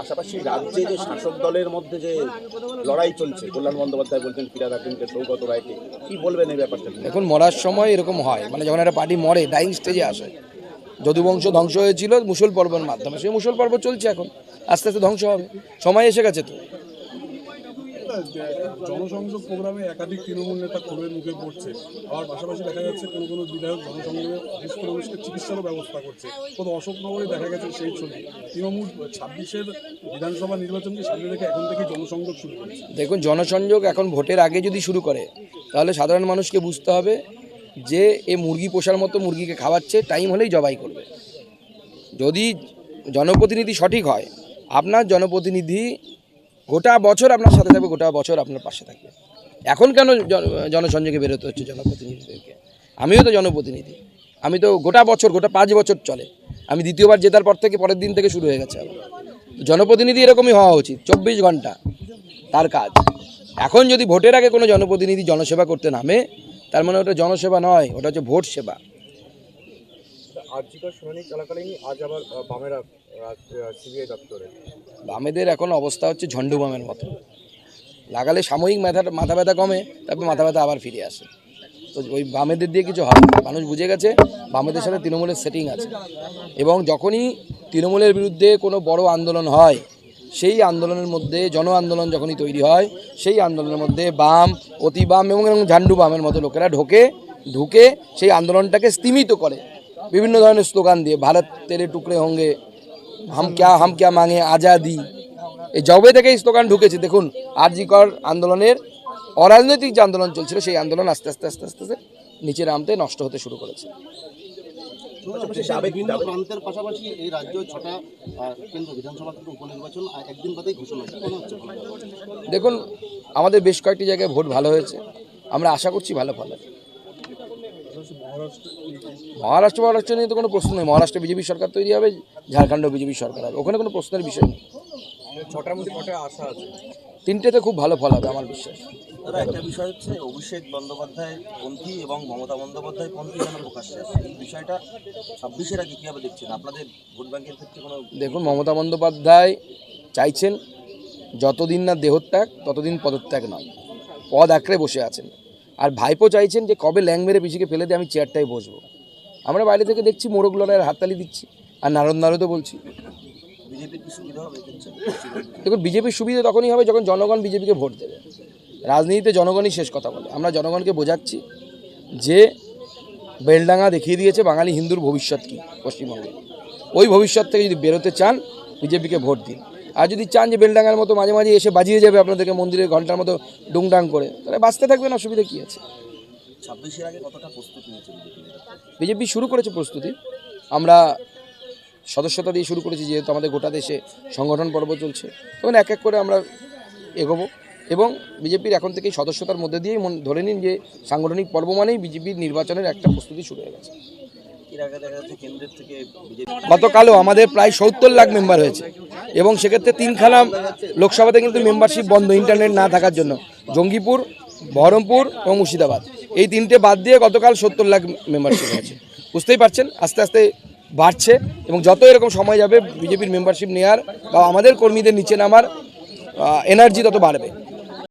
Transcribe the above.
পাশাপাশি রাজ্যে যে শাসক দলের মধ্যে যে লড়াই চলছে, কল্যাণ বন্দ্যোপাধ্যায় বলছেন, ফিরাদ হাকিমকে সৌগত রায়কে, কি বলবেন এই ব্যাপারটা এখন দেখুন, মরার সময় এরকম হয়। মানে যখন একটা পার্টি মরে ডাইং স্টেজে আসে। যদুবংশ ধ্বংস হয়েছিল মুসল পর্বের মাধ্যমে। সেই মুসল পর্ব চলছে এখন। আস্তে আস্তে ধ্বংস হবে। সময় এসে গেছে তো। জনসংযোগ প্রোগ্রামে একাধিক তৃণমূল নেতা ক্ষোভের মুখে পড়ছে? আবার পাশাপাশি দেখা যাচ্ছে কোনো কোনো বিধায়ক জনসংযোগে চিকিৎসারও ব্যবস্থা করছে। কত অশোকনগরে দেখা গেছে সেই ছবি। তৃণমূল ছাব্বিশের বিধানসভা নির্বাচনকে সামনে রেখে এখন থেকেই জনসংযোগ শুরু করেছে। দেখুন, জনসংযোগ এখন ভোটের আগে যদি শুরু করে, তাহলে সাধারণ মানুষকে বুঝতে হবে যে এ মুরগি পোষার মতো মুরগিকে খাওয়াচ্ছে, টাইম হলেই জবাই করবে। যদি জনপ্রতিনিধি সঠিক হয়, আপনার জনপ্রতিনিধি গোটা বছর আপনার সাথে থাকবে, গোটা বছর আপনার পাশে থাকবে। এখন কেন জন- জনসংযোগে বেরোতে হচ্ছে জনপ্রতিনিধিদেরকে? আমিও তো জনপ্রতিনিধি। আমি তো গোটা বছর, গোটা পাঁচ বছর চলে। আমি দ্বিতীয়বার জেতার পর থেকে পরের দিন থেকে শুরু হয়ে গেছে আবার। জনপ্রতিনিধি এরকমই হওয়া উচিত, চব্বিশ ঘণ্টা তার কাজ। এখন যদি ভোটের আগে কোনো জনপ্রতিনিধি জনসেবা করতে নামে, তার মানে ওটা জনসেবা নয়, ওটা হচ্ছে ভোট সেবা। আর্জিকর শুনানি চলাকালীন আজ আবার বামেরা সিবিআই দপ্তরে। বামেদের এখন অবস্থা হচ্ছে ঝন্ডু বামের মতো। লাগালে সাময়িক মাথা মাথা ব্যথা কমে, তারপর মাথা ব্যথা আবার ফিরে আসে। তো ওই বামেদের দিয়ে কিছু না। মানুষ বুঝে গেছে বামেদের সাথে তৃণমূলের সেটিং আছে। এবং যখনই তৃণমূলের বিরুদ্ধে কোনো বড় আন্দোলন হয়, সেই আন্দোলনের মধ্যে, জন আন্দোলন যখনই তৈরি হয়, সেই আন্দোলনের মধ্যে বাম, অতি বাম এবং ঝান্ডু বামের মতো লোকেরা ঢোকে, ঢুকে সেই আন্দোলনটাকে স্তীমিত করে। বিভিন্ন ধরনের স্লোগান দিয়ে ভারত তেরে টুকরে হোঙ্গে হাম ক্যা হাম ক্যা মাঙে আজাদি। এই জবে থেকে এই স্লোগান ঢুকেছে। দেখুন আরজিকর আন্দোলনের অরাজনৈতিক যে আন্দোলন চলছিল সেই আন্দোলন আস্তে আস্তে আস্তে আস্তে আস্তে নিচে নামতে নষ্ট হতে শুরু করেছে। প্রান্তের পাশাপাশি এই রাজ্য ছটা কেন্দ্র বিধানসভা কেন্দ্র উপনির্বাচন একদিন বাদেই ঘোষণা কি হচ্ছে? দেখুন আমাদের বেশ কয়েকটি জায়গায় ভোট ভালো হয়েছে। আমরা আশা করছি ভালো ফল হবে। মহারাষ্ট্র মহারাষ্ট্র নিয়ে তো কোনো প্রশ্ন নেই। মহারাষ্ট্রে বিজেপি সরকার তৈরি হবে ঝাড়খণ্ডও বিজেপি সরকার হবে। ওখানে কোনো প্রশ্নের বিষয় নেই। ছটার মধ্যে কটা আশা আছে। তিনটেতে খুব ভালো ফল হবে আমার বিশ্বাস। দাদা একটা বিষয় হচ্ছে অভিষেক বন্দ্যোপাধ্যায় পন্থী এবং মমতা বন্দ্যোপাধ্যায় পন্থী যেন প্রকাশ্যে আসে এই বিষয়টা ছাব্বিশের আগে কীভাবে দেখছেন? আপনাদের ভোট ব্যাংকের ক্ষেত্রে কোনো দেখুন মমতা বন্দ্যোপাধ্যায় চাইছেন যতদিন না দেহত্যাগ ততদিন পদত্যাগ নয়। পদ আঁকড়ে বসে আছেন। আর ভাইপো চাইছেন যে কবে ল্যাং মেরে পিছিয়ে ফেলে দিয়ে আমি চেয়ারটায় বসবো। আমরা বাইরে থেকে দেখছি মোরগ লড়াইয়ের হাততালি দিচ্ছি। আর নারদ নারদও বলছি। দেখুন, বিজেপির সুবিধা তখনই হবে যখন জনগণ বিজেপিকে ভোট দেবে। রাজনীতিতে জনগণই শেষ কথা বলে। আমরা জনগণকে বোঝাচ্ছি যে বেলডাঙ্গা দেখিয়ে দিয়েছে বাঙালি হিন্দুর ভবিষ্যৎ কী পশ্চিমবঙ্গে। ওই ভবিষ্যৎ থেকে যদি বেরোতে চান, বিজেপিকে ভোট দিন। আর যদি চান যে বেলডাঙ্গার মতো মাঝে মাঝে এসে বাজিয়ে যাবে আপনাদেরকে মন্দিরের ঘণ্টার মতো ডুংডাং করে তাহলে বাঁচতে থাকবেন অসুবিধা কী আছে? ছাব্বিশের আগে কতটা প্রস্তুত নিয়েছে বিজেপি? শুরু করেছে প্রস্তুতি। আমরা সদস্যতা দিয়ে শুরু করেছি যেহেতু আমাদের গোটা দেশে সংগঠন পর্ব চলছে। তখন এক এক করে আমরা এগোবো। এবং বিজেপির এখন থেকেই সদস্যতার মধ্যে দিয়েই মন- ধরে নিন যে সাংগঠনিক পর্ব মানেই বিজেপির নির্বাচনের একটা প্রস্তুতি শুরু হয়ে গেছে। গতকালও আমাদের প্রায় সত্তর লাখ মেম্বার হয়েছে। এবং সেক্ষেত্রে তিনখানা লোকসভাতে কিন্তু মেম্বারশিপ বন্ধ ইন্টারনেট না থাকার জন্য। জঙ্গিপুর, বহরমপুর এবং মুর্শিদাবাদ। এই তিনটে বাদ দিয়ে গতকাল সত্তর লাখ মেম্বারশিপ হয়েছে। বুঝতেই পারছেন? আস্তে আস্তে বাড়ছে এবং যত এরকম সময় যাবে, বিজেপির মেম্বারশিপ নেওয়ার বা আমাদের কর্মীদের নিচে নামার এনার্জি তত বাড়বে।